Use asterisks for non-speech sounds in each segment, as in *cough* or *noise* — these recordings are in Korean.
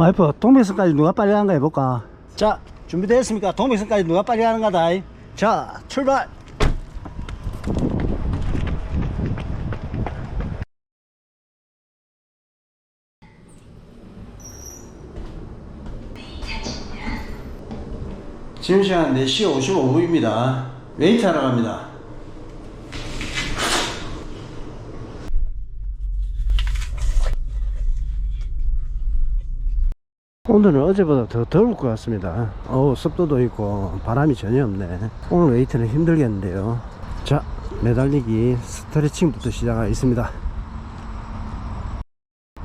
와이프 동백선까지 누가 빨리 가는가 해볼까? 자 준비됐습니까? 동백선까지 누가 빨리 가는가다. 자 출발! 지금 시간 4시 55분입니다. 웨이트 하러 갑니다 오늘은 어제보다 더 더울 것 같습니다. 어우, 습도도 있고 바람이 전혀 없네. 오늘 웨이트는 힘들겠는데요. 자, 매달리기 스트레칭부터 시작하겠습니다.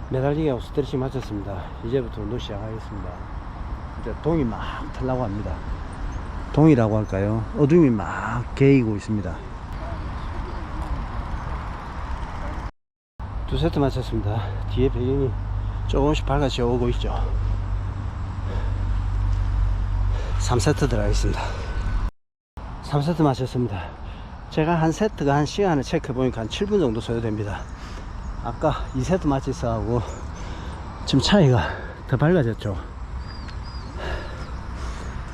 매달리기하고 스트레칭 마쳤습니다. 이제부터 운동 시작하겠습니다. 이제 동이 막 타려고 합니다. 동이라고 할까요? 어둠이 막 개이고 있습니다. 두 세트 마쳤습니다. 뒤에 배경이 조금씩 밝아져 오고 있죠. 3세트 들어가겠습니다. 3세트 마쳤습니다. 제가 한 세트가 한 시간을 체크해 보니까 한 7분 정도 소요됩니다. 아까 2세트 마치스하고 지금 차이가 더 밝아졌죠.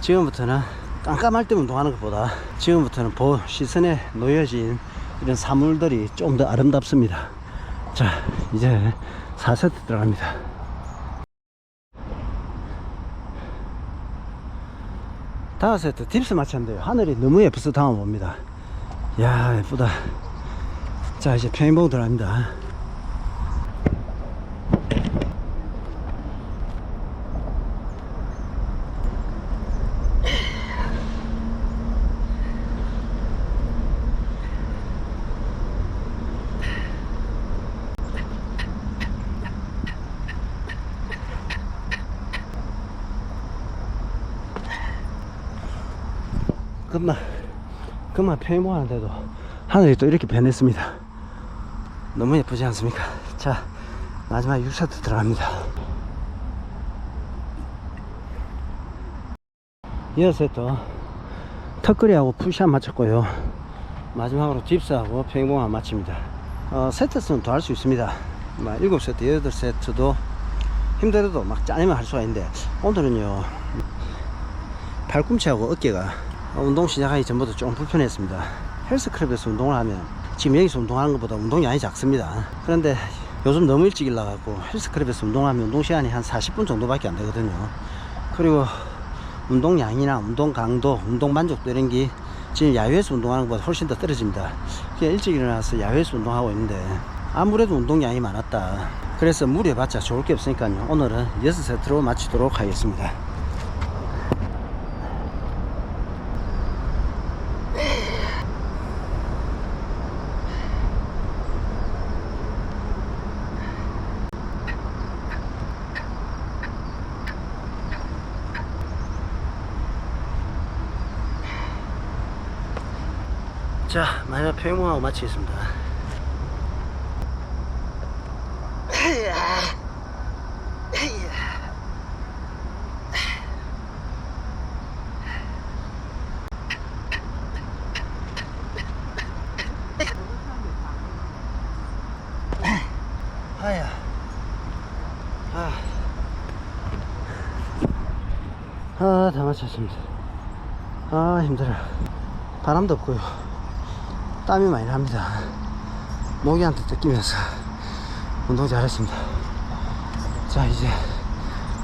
지금부터는 깜깜할 때 운동하는 것보다 지금부터는 보 시선에 놓여진 이런 사물들이 좀 더 아름답습니다. 자, 이제 4세트 들어갑니다. 다섯 세트 딥스 맞췄는데요. 하늘이 너무 예뻐서 다음 봅니다. 야 예쁘다. 자 이제 평행봉 들어갑니다. 금방 금방 평행봉 하는데도 하늘이 또 이렇게 변했습니다. 너무 예쁘지 않습니까? 자 마지막 6세트 들어갑니다. 6세트 턱걸이하고 푸시업 맞췄고요. 마지막으로 딥스하고 평행봉 마칩니다. 어, 세트 수는 더 할 수 있습니다. 막 7세트, 8세트도 힘들어도 막 짜내면 할 수가 있는데 오늘은요 팔꿈치하고 어깨가 어, 운동 시작하기 전부터 좀 불편했습니다. 헬스클럽에서 운동을 하면 지금 여기서 운동하는 것보다 운동량이 작습니다. 그런데 요즘 너무 일찍 일어나갖고 헬스클럽에서 운동하면 운동 시간이 한 40분 정도밖에 안 되거든요. 그리고 운동량이나 운동 강도, 운동 만족도 이런 게 지금 야외에서 운동하는 것보다 훨씬 더 떨어집니다. 그냥 일찍 일어나서 야외에서 운동하고 있는데 아무래도 운동량이 많았다. 그래서 무리해봤자 좋을 게 없으니까요. 오늘은 6세트로 마치도록 하겠습니다. 자, 마지막 평행봉하고 마치겠습니다. 아야. 아. 아, 다 마쳤습니다. 아, 힘들어. 바람도 없고요. 땀이 많이 납니다. 모기한테 뜯기면서 운동 잘했습니다. 자, 이제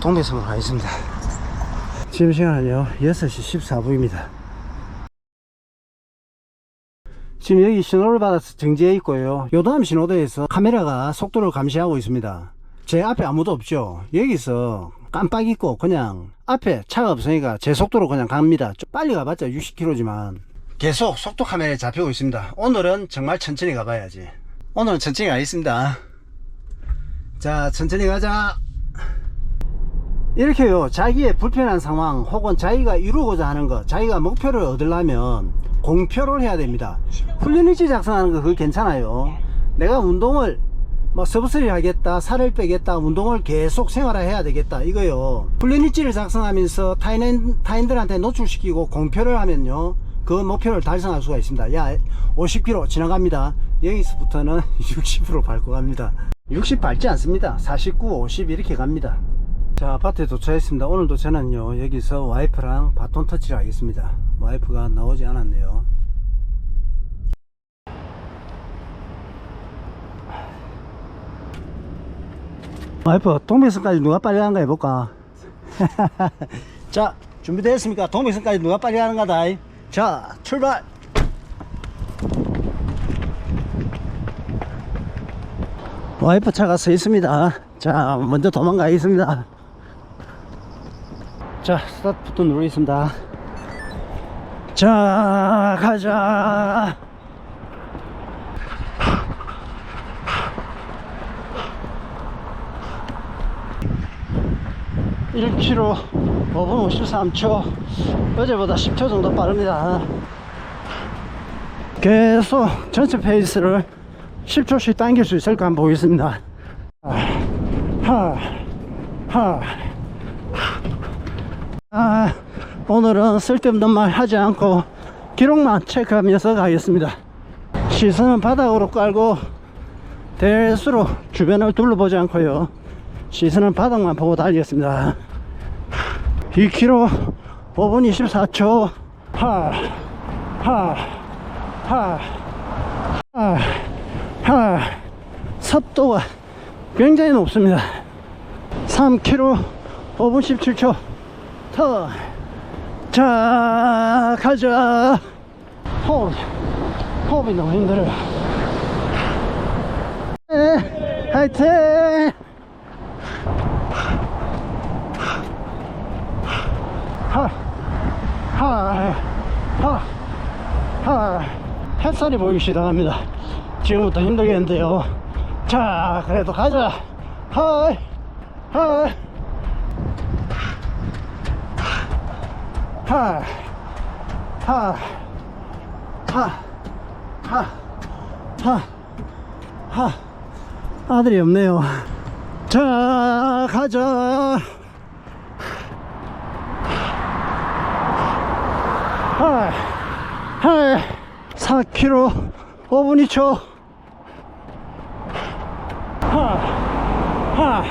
동백섬으로 가겠습니다. 지금 시간은요, 6시 14분입니다. 지금 여기 신호를 받아서 정지해 있고요. 요 다음 신호대에서 카메라가 속도를 감시하고 있습니다. 제 앞에 아무도 없죠. 여기서 깜빡 잊고 그냥 앞에 차가 없으니까 제 속도로 그냥 갑니다. 좀 빨리 가봤자 60km지만 계속 속도 카메라에 잡히고 있습니다. 오늘은 정말 천천히 가봐야지. 오늘은 천천히 가겠습니다. 자, 천천히 가자. 이렇게요, 자기의 불편한 상황 혹은 자기가 이루고자 하는 것, 자기가 목표를 얻으려면 공표를 해야 됩니다. 훈련일지 작성하는 거 그거 괜찮아요. 내가 운동을 뭐 서브스리 하겠다, 살을 빼겠다, 운동을 계속 생활해야 되겠다 이거요. 훈련일지를 작성하면서 타인, 타인들한테 노출시키고 공표를 하면요. 그 목표를 달성할 수가 있습니다. 야, 50km 지나갑니다. 여기서부터는 60% 밟고 갑니다. 60 밟지 않습니다. 49, 50 이렇게 갑니다. 자 아파트에 도착했습니다 오늘도 저는요 여기서 와이프랑 바톤 터치를 하겠습니다 와이프가 나오지 않았네요 와이프 동백선까지 누가 빨리 가는가 해볼까 *laughs* 자 준비되었습니까 동백선까지 누가 빨리 가는가다 자 출발! 와이프 차가 서 있습니다. 자 먼저 도망가겠습니다. 자 스타트부터 누르겠습니다. 자 가자 1km 5분 53초 어제보다 10초 정도 빠릅니다. 계속 전체 페이스를 10초씩 당길 수 있을까 한번 보겠습니다. 아, 오늘은 쓸데없는 말 하지 않고 기록만 체크하면서 가겠습니다. 시선은 바닥으로 깔고 대수로 주변을 둘러보지 않고요 시선은 바닥만 보고 달리겠습니다. 2km 5분 24초. 하, 하, 하, 하, 하. 섭도가 굉장히 높습니다. 3km 5분 17초. 터. 자 가자. 호흡 호흡이 너무 힘들어요. 네, 화이팅 하, 하, 하, 하. 햇살이 보이기 시작합니다. 지금부터 힘들겠는데요. 자, 그래도 가자. 하이, 하이, 하, 하, 하, 하, 하, 하. 아들이 없네요. 자, 가자. 하이, 4km 5분 2초. 하, 하,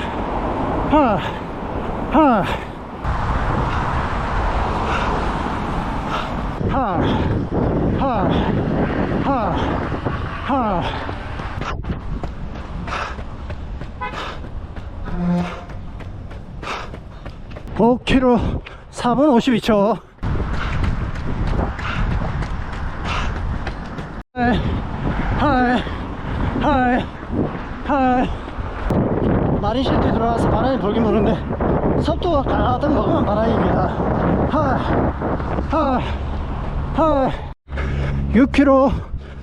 하, 하, 하, 하, 하, 하. 오 k m 4분 52초. 하이, 하이, 하이, 하이. 마린시티 들어와서 바람이 불긴 부는데 섭도가 가득 먹으면 바람입니다. 하이, 하이, 하이. 6km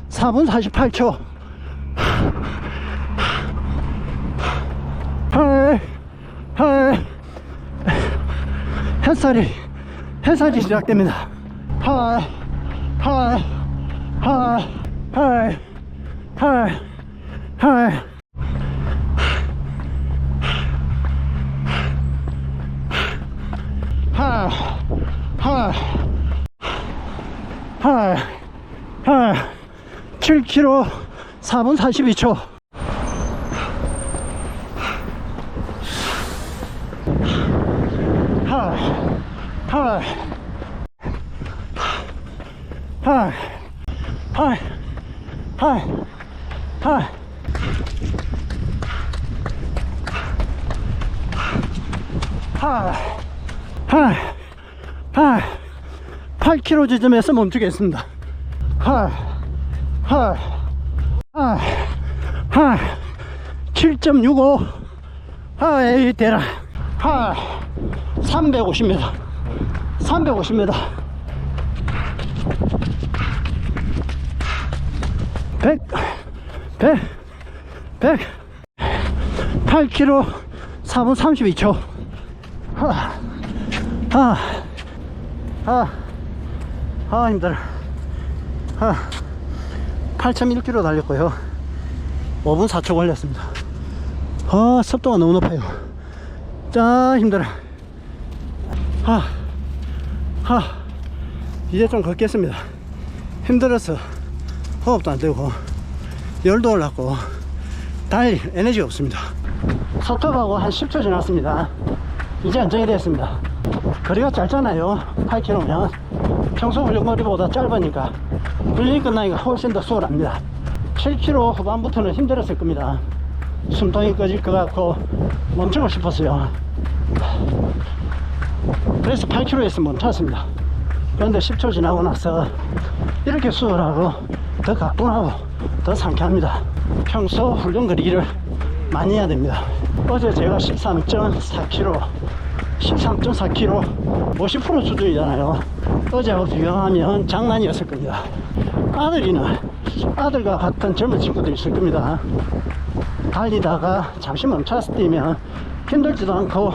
4분 48초. 하이, 하이. 햇살이, 햇살이 시작됩니다. 하이, 하이, 하이, 하이, 하이, 하이. 하이, 하이, 하이. 7km 4분 42초. 하이, 하이, 하이, 하이, 하 8km 지점에서 멈추겠습니다. 하이, 하이, 하이, 하이. 7.65. 하이, 대라. 하이. 350m 350m 100 100 100 8km 4분 32초 하, 하, 하, 아 힘들어 하, 8.1km 달렸고요 5분 4초 걸렸습니다 아 습도가 너무 높아요 짜 힘들어 하, 하, 이제 좀 걷겠습니다. 힘들어서 호흡도 안 되고, 열도 올랐고, 달릴 에너지가 없습니다. 서톱하고 한 10초 지났습니다. 이제 안정이 됐습니다. 거리가 짧잖아요. 8km면 평소 훈련 거리보다 짧으니까 훈련이 끝나니까 훨씬 더 수월합니다. 7km 후반부터는 힘들었을 겁니다. 숨통이 꺼질 것 같고 멈추고 싶었어요. 그래서 8km에서 멈췄습니다. 그런데 10초 지나고 나서 이렇게 수월하고 더 가뿐하고 더 상쾌합니다. 평소 훈련 거리를 많이 해야 됩니다. 어제 제가 13.4km, 13.4km, 50% 수준이잖아요. 어제하고 비교하면 장난이었을 겁니다. 아들이나 아들과 같은 젊은 친구들이 있을 겁니다. 달리다가 잠시 멈춰서 뛰면 힘들지도 않고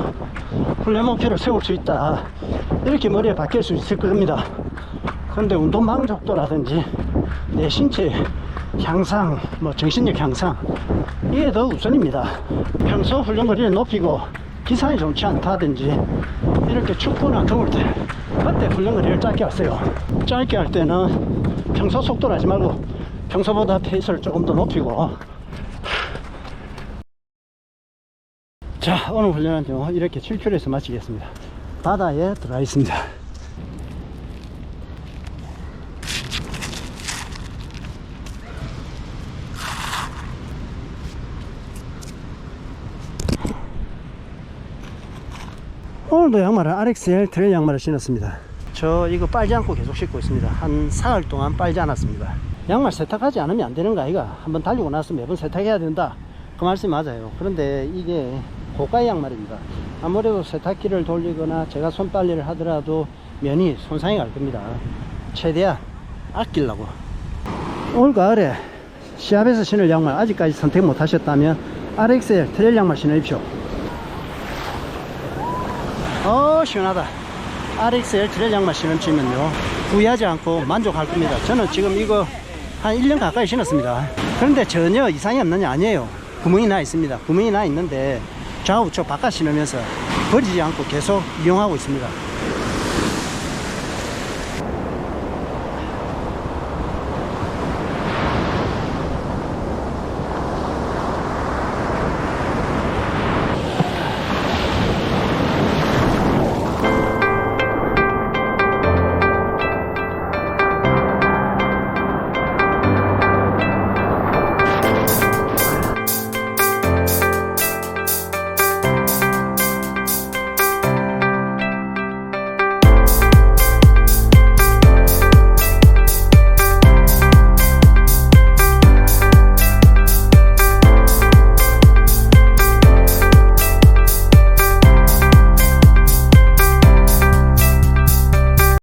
훈련 목표를 세울 수 있다. 이렇게 머리에 박힐 수 있을 겁니다. 그런데 운동 만족도라든지 내 신체 향상, 뭐 정신력 향상 이게 더 우선입니다. 평소 훈련 거리를 높이고 기상이 좋지 않다든지 이렇게 춥거나 더울 때 그때 훈련 거리를 짧게 하세요. 짧게 할 때는 평소 속도로 하지 말고 평소보다 페이스를 조금 더 높이고 자 오늘 훈련은요 이렇게 7km에서 마치겠습니다. 바다에 들어가 있습니다. 오늘도 양말을 RXL 트레일 양말을 신었습니다. 저 이거 빨지 않고 계속 신고 있습니다. 한 사흘 동안 빨지 않았습니다. 양말 세탁하지 않으면 안 되는 거 아이가? 한번 달리고 나서 매번 세탁해야 된다. 그 말씀이 맞아요. 그런데 이게 고가의 양말입니다. 아무래도 세탁기를 돌리거나 제가 손빨래를 하더라도 면이 손상이 갈 겁니다. 최대한 아끼려고. 올 가을에 시합에서 신을 양말 아직까지 선택 못 하셨다면 RXL 트레일 양말 신으십시오. 어 시원하다. RXL 트레일 양말 신으시면요 후회하지 않고 만족할 겁니다. 저는 지금 이거 한 1년 가까이 신었습니다. 그런데 전혀 이상이 게 아니에요. 구멍이 나 있습니다. 구멍이 나 있는데 좌우측 바깥 신으면서 버리지 않고 계속 이용하고 있습니다